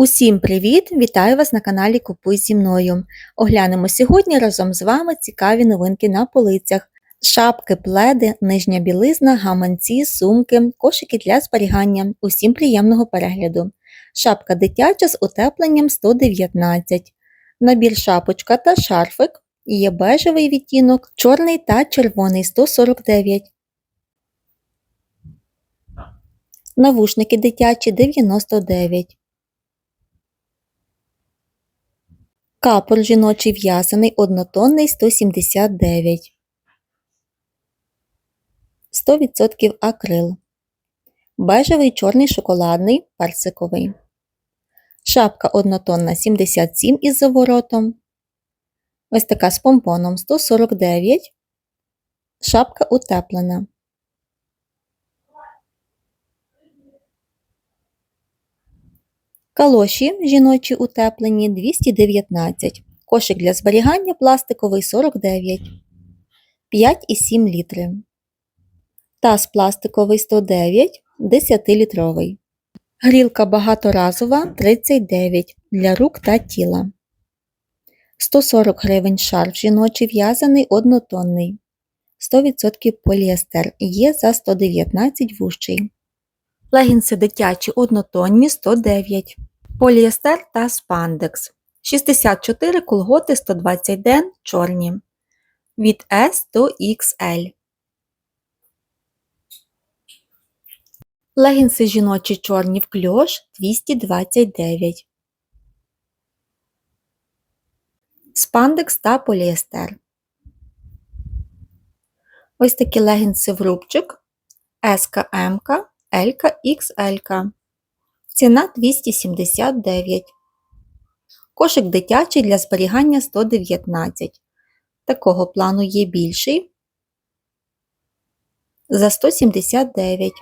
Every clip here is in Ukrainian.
Усім привіт! Вітаю вас на каналі Купуй зі мною. Оглянемо сьогодні разом з вами цікаві новинки на полицях. Шапки, пледи, нижня білизна, гаманці, сумки, кошики для зберігання. Усім приємного перегляду. Шапка дитяча з утепленням 119. Набір шапочка та шарфик. Є бежевий відтінок, чорний та червоний 149. Навушники дитячі 99. Капор жіночий в'язаний однотонний 179. 100% акрил. Бежевий чорний шоколадний персиковий. Шапка однотонна 77 із заворотом. Ось така з помпоном 149. Шапка утеплена. Калоші жіночі утеплені 219. Кошик для зберігання пластиковий 49. 5,7 літри. Таз пластиковий 109, 10-літровий. Грілка багаторазова 39 для рук та тіла. 140 гривень шарф жіночий в'язаний однотонний. 100% поліестер. Є за 119 вущий. Легінси дитячі однотонні 109. Поліестер та спандекс. 64 колготи 120 ден чорні. Від S до XL. Легінси жіночі чорні в кльош 229. Спандекс та поліестер. Ось такі легінси в рубчик. СКМ, L, XL. Ціна 279. Кошик дитячий для зберігання 119. Такого плану є більший. За 179.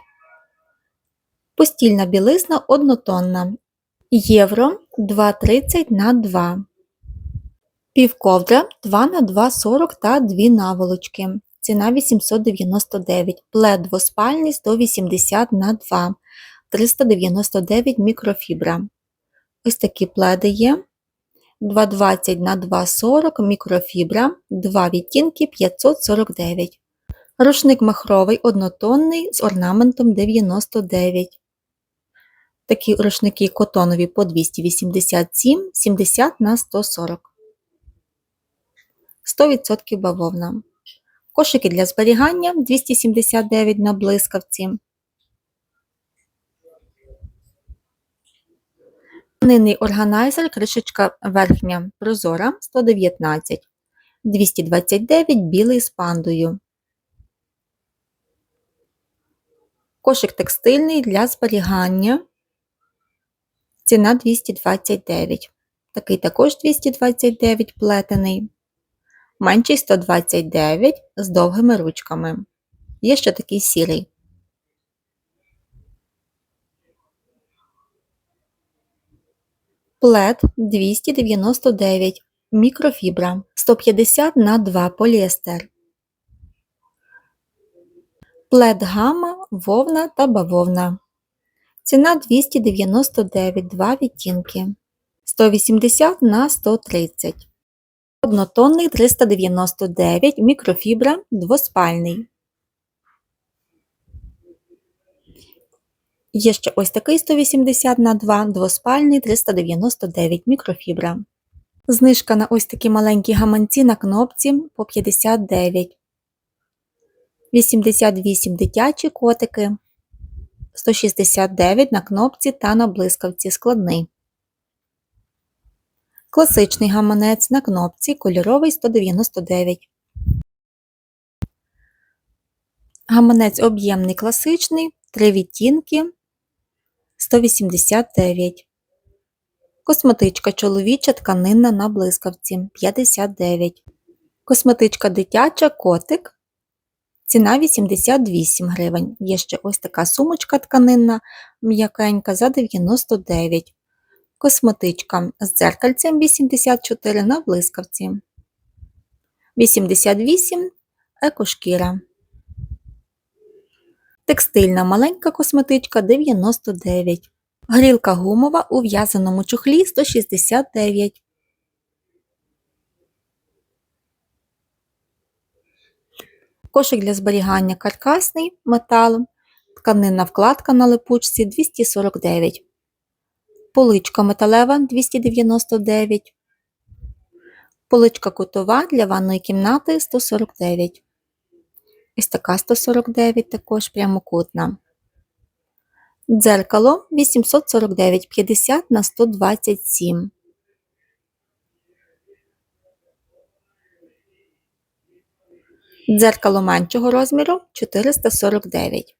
Постільна білизна однотонна. Євро 2,30 на 2. Півковдра 2 на 2,40 та 2 наволочки. Ціна 899. Плед двоспальний 180 на 2. 399 мікрофібра. Ось такі пледи є. 220 на 240 мікрофібра, 2 відтінки 549. Рушник махровий однотонний з орнаментом 99. Такі рушники котонові по 287, 70 на 140. 100% бавовна. Кошики для зберігання 279 на блискавці. Тканинний органайзер, кришечка верхня прозора 119, 229 білий з пандою. Кошик текстильний для зберігання. Ціна 229. Такий також 229 плетений. Менший 129 з довгими ручками. Є ще такий сірий. Плед 299 мікрофібра 150 на 2 поліестер. Плед гама, вовна та бавовна. Ціна 299 2 відтінки. 180 на 130. Однотонний 399 мікрофібра двоспальний. Є ще ось такий 180 на 2 двоспальний 399 мікрофібра. Знижка на ось такі маленькі гаманці на кнопці по 59. 88 дитячі котики. 169 на кнопці та на блискавці складний. Класичний гаманець на кнопці кольоровий 199. Гаманець об'ємний класичний, 3 відтінки 189. Косметичка чоловіча тканинна на блискавці 59. Косметичка дитяча котик. Ціна 88 гривень. Є ще ось така сумочка тканинна м'якенька за 99. Косметичка з дзеркальцем 84 на блискавці. 88 екошкіра. Текстильна маленька косметичка 99. Грілка гумова у в'язаному чохлі 169. Кошик для зберігання каркасний металом. Тканинна вкладка на липучці 249. Поличка металева 299. Поличка кутова для ванної кімнати 149. Ось така 149 також прямокутна. Дзеркало 849 50 на 127. Дзеркало меншого розміру 449.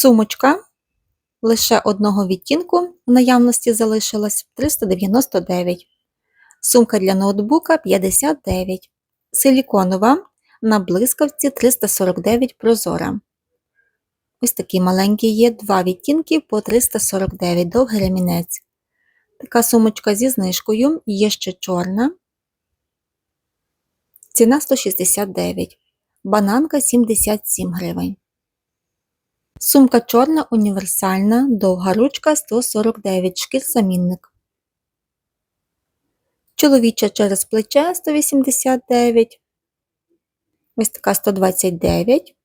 Сумочка лише одного відтінку в наявності залишилась 399. Сумка для ноутбука 59. Силіконова на блискавці 349 прозора. Ось такий маленький є, два відтінки по 349 довгий ремінець. Така сумочка зі знижкою, є ще чорна. Ціна 169. Бананка 77 гривень. Сумка чорна універсальна, довга ручка 149 шкір-замінник. Чоловіча через плече 189. Ось така 129.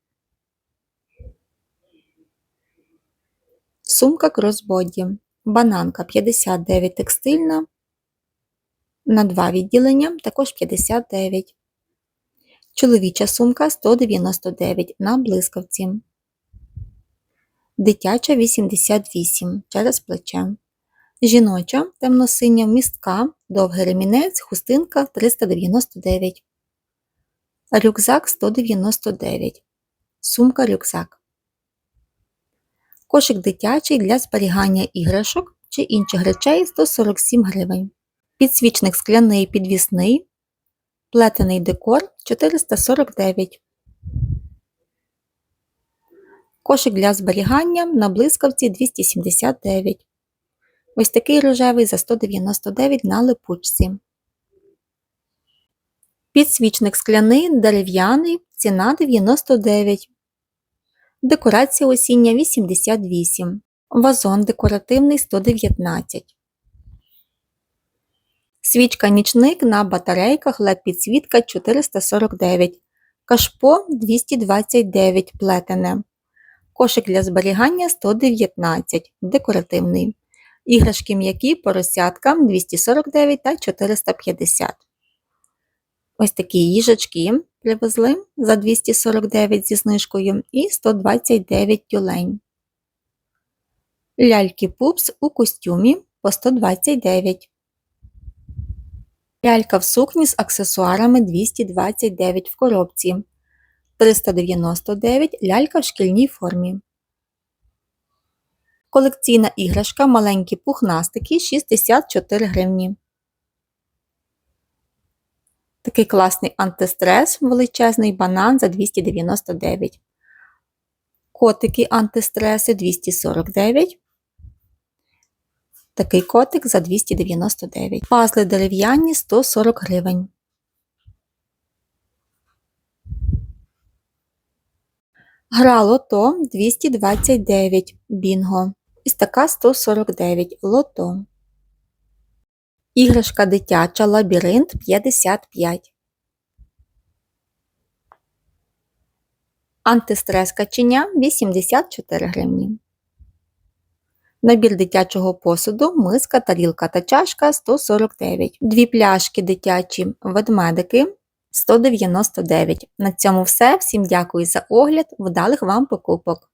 Сумка кросбоді. Бананка 59 текстильна. На два відділення також 59. Чоловіча сумка 199 на блискавці. Дитяча 88 через плече. Жіноча темно-синя містка, довгий ремінець, хустинка 399. Рюкзак 199. Сумка рюкзак. Кошик дитячий для зберігання іграшок чи інших речей 147 гривень. Підсвічник скляний підвісний. Плетений декор 449. Кошик для зберігання на блискавці 279. Ось такий рожевий за 199 на липучці. Підсвічник скляний, дерев'яний, ціна 99. Декорація осіння 88. Вазон декоративний 119. Свічка нічник на батарейках LED підсвітка 449. Кашпо 229 плетене. Кошик для зберігання 119. Декоративний. Іграшки м'які поросятка 249 та 450. Ось такі їжачки привезли за 249 зі знижкою і 129 тюлень. Ляльки пупс у костюмі по 129. Лялька в сукні з аксесуарами 229 в коробці. 399 лялька в шкільній формі. Колекційна іграшка маленькі пухнастики 64 гривні. Такий класний антистрес, величезний банан за 299. Котики антистреси 249. Такий котик за 299. Пазли дерев'яні 140 гривень. Гра лото 229 бінго. Ось така 149 лото. Іграшка дитяча лабіринт 55. Антистрес каченя 84 гривні. Набір дитячого посуду, миска, тарілка та чашка 149. Дві пляшки дитячі ведмедики 199. На цьому все. Всім дякую за огляд. Вдалих вам покупок!